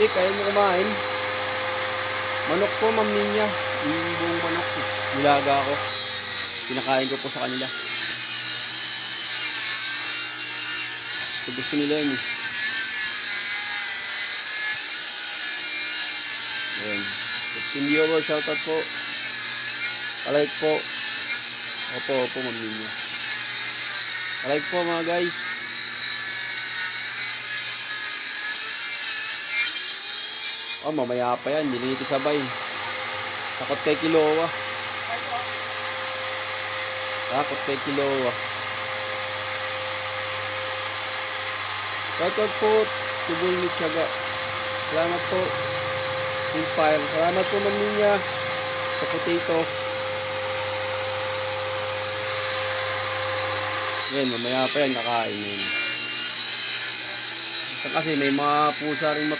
Tik, ayaw mo kumain. Manok po, ma'am niya. Yung buong manok. Nilaga ko. Pinakain ko po sa kanila. So, gusto nila yun eh. Ayan. 15 viewers, shoutout po. Palike po. Opo, opo, ma'am niya. Palike po mga guys. Oh, mamaya pa yan. Niliti sabay. Takot kay Kilowa. Takot kay Kilowa. Shoutout po. Tubol ni Tiaga. Salamat po. Inspire. Salamat po ma'am niya. Sa potato. Yan, mamaya pa yan kakain yun. Kasi may mga pusa rin